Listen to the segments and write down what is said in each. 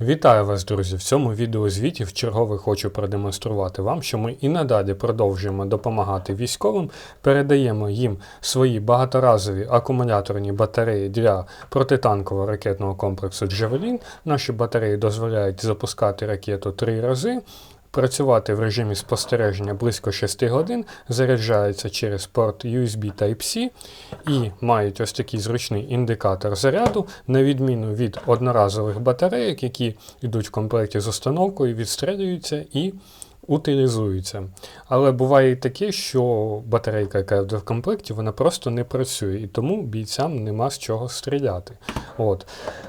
Вітаю вас, друзі! В цьому відеозвіті вчергове хочу продемонструвати вам, що ми і надалі продовжуємо допомагати військовим, передаємо їм свої багаторазові акумуляторні батареї для протитанкового ракетного комплексу Джавелін. Наші батареї дозволяють запускати ракету три рази. Працювати в режимі спостереження близько 6 годин, заряджається через порт USB Type-C і мають ось такий зручний індикатор заряду, на відміну від одноразових батарейок, які йдуть в комплекті з установкою, відстрелюються і утилізуються. Але буває і таке, що батарейка, яка в комплекті, вона просто не працює, і тому бійцям нема з чого стріляти. От.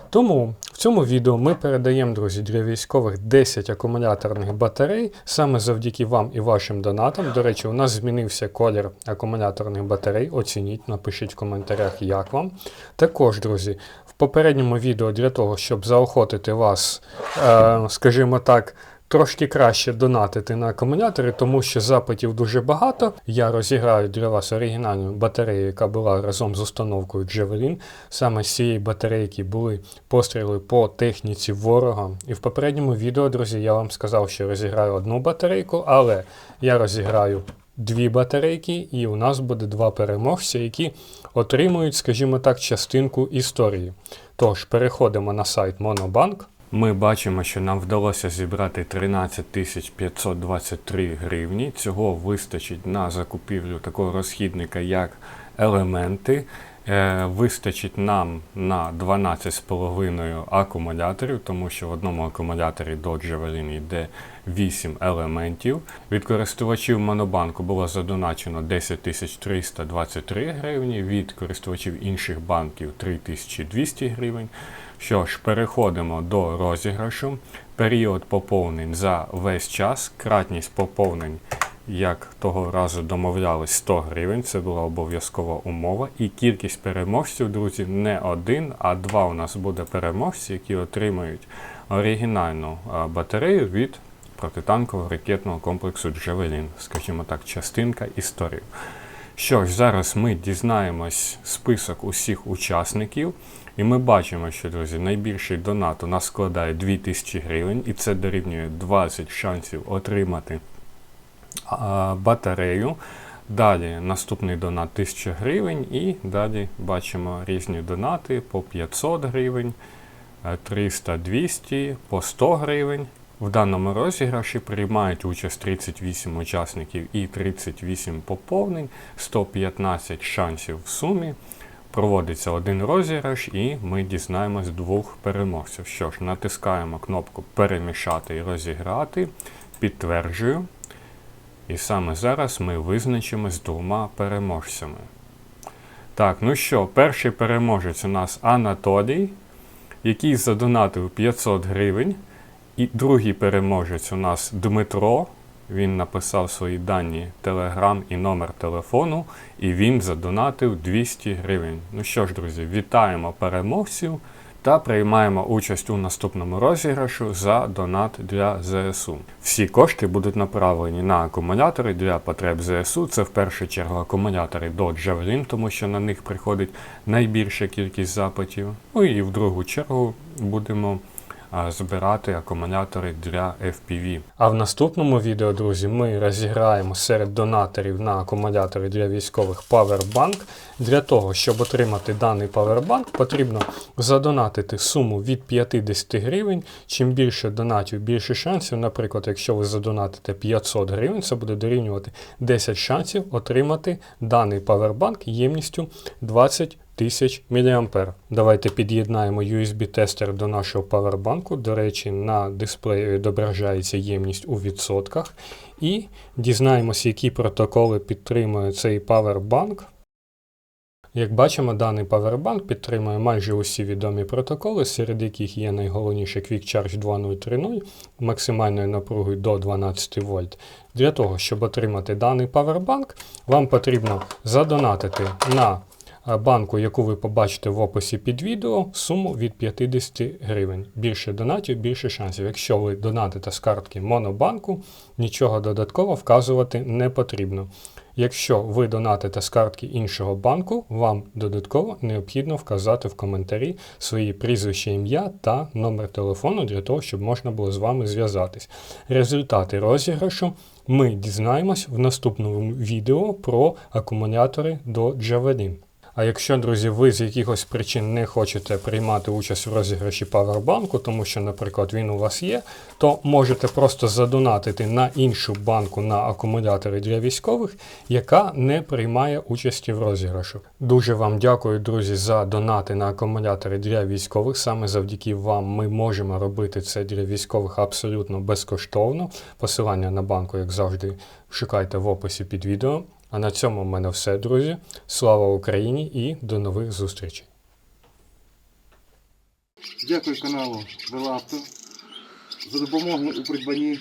Тому в цьому відео ми передаємо, друзі, для військових 10 акумуляторних батарей саме завдяки вам і вашим донатам. До речі, у нас змінився колір акумуляторних батарей. Оцініть, напишіть в коментарях, як вам. Також, друзі, в попередньому відео для того, щоб заохотити вас, е, скажімо так, Трошки краще донатити на акумулятори, тому що запитів дуже багато. Я розіграю для вас оригінальну батарею, яка була разом з установкою Javelin. Саме з цієї батарейки були постріли по техніці ворога. І в попередньому відео, друзі, я вам сказав, що розіграю одну батарейку, але я розіграю дві батарейки, і у нас буде два переможця, які отримують, скажімо так, частинку історії. Тож, переходимо на сайт Monobank. Ми бачимо, що нам вдалося зібрати 13 523 гривні. Цього вистачить на закупівлю такого розхідника, як елементи. Е, вистачить нам на 12,5 акумуляторів, тому що в одному акумуляторі до Javelin йде 8 елементів. Від користувачів Монобанку було задоначено 10 323 гривні, від користувачів інших банків 3200 гривень. Що ж, переходимо до розіграшу. Період поповнень за весь час, кратність поповнень як того разу домовлялись 100 гривень, це була обов'язкова умова. І кількість переможців, друзі, не один, а два у нас буде переможці, які отримають оригінальну батарею від протитанкового ракетного комплексу Джавелін, скажімо так, частинка історії. Що ж, зараз ми дізнаємось список усіх учасників, і ми бачимо, що, друзі, найбільший донат у нас складає 2000 гривень, і це дорівнює 20 шансів отримати батарею. Далі наступний донат 1000 гривень, і далі бачимо різні донати по 500 гривень, 300, 200, по 100 гривень. В даному розіграші приймають участь 38 учасників і 38 поповнень, 115 шансів в сумі. Проводиться один розіграш, і ми дізнаємось двох переможців. Що ж, натискаємо кнопку Перемішати і розіграти. Підтверджую. І саме зараз ми визначимо з двома переможцями. Так, ну що, перший переможець у нас Анатолій, який задонатив 500 гривень. І другий переможець у нас Дмитро. Він написав свої дані Телеграм і номер телефону, і він задонатив 200 гривень. Ну що ж, друзі, вітаємо переможців та приймаємо участь у наступному розіграшу за донат для ЗСУ. Всі кошти будуть направлені на акумулятори для потреб ЗСУ. Це в першу чергу акумулятори до Javelin, тому що на них приходить найбільша кількість запитів. Ну і в другу чергу будемо збирати акумулятори для FPV. А в наступному відео, друзі, ми розіграємо серед донаторів на акумулятори для військових Powerbank. Для того, щоб отримати даний Powerbank, потрібно задонатити суму від 50 гривень. Чим більше донатів, більше шансів. Наприклад, якщо ви задонатите 500 гривень, це буде дорівнювати 10 шансів отримати даний Powerbank ємністю 20 1000 мА. Давайте під'єднаємо USB-тестер до нашого павербанку. До речі, на дисплеї відображається ємність у відсотках. І дізнаємося, які протоколи підтримує цей павербанк. Як бачимо, даний павербанк підтримує майже усі відомі протоколи, серед яких є найголовніше Quick Charge 2030 максимальною напругою до 12 вольт. Для того, щоб отримати даний павербанк, вам потрібно задонатити на банку, яку ви побачите в описі під відео, суму від 50 гривень. Більше донатів, більше шансів. Якщо ви донатите з картки Монобанку, нічого додатково вказувати не потрібно. Якщо ви донатите з картки іншого банку, вам додатково необхідно вказати в коментарі свої прізвище, ім'я та номер телефону для того, щоб можна було з вами зв'язатись. Результати розіграшу ми дізнаємось в наступному відео про акумулятори до Javelin. А якщо, друзі, ви з якихось причин не хочете приймати участь в розіграші павербанку, тому що, наприклад, він у вас є, то можете просто задонатити на іншу банку на акумулятори для військових, яка не приймає участі в розіграшу. Дуже вам дякую, друзі, за донати на акумулятори для військових. Саме завдяки вам ми можемо робити це для військових абсолютно безкоштовно. Посилання на банку, як завжди, шукайте в описі під відео. А на цьому в мене все, друзі. Слава Україні і до нових зустрічей! Дякую каналу Велавто за допомогу у придбанні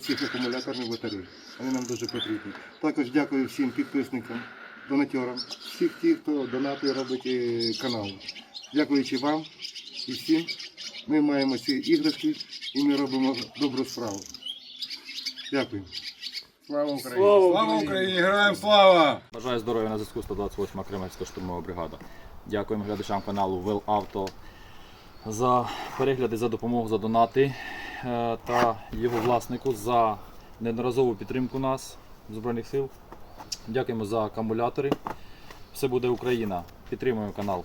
цих акумуляторних батарей. Вони нам дуже потрібні. Також дякую всім підписникам, донатерам, всіх тих, хто донати робить е, канал. Дякуючи вам і всім, ми маємо ці іграшки і ми робимо добру справу. Дякую. Слава Україні! Слава Україні! Героям слава! Бажаю здоров'я на зв'язку 128 Кремлівська штурмова бригада. Дякуємо глядачам каналу Well Auto за перегляди, за допомогу, за донати е, та його власнику за неодноразову підтримку нас, Збройних сил. Дякуємо за акумулятори. Все буде Україна. Підтримуємо канал.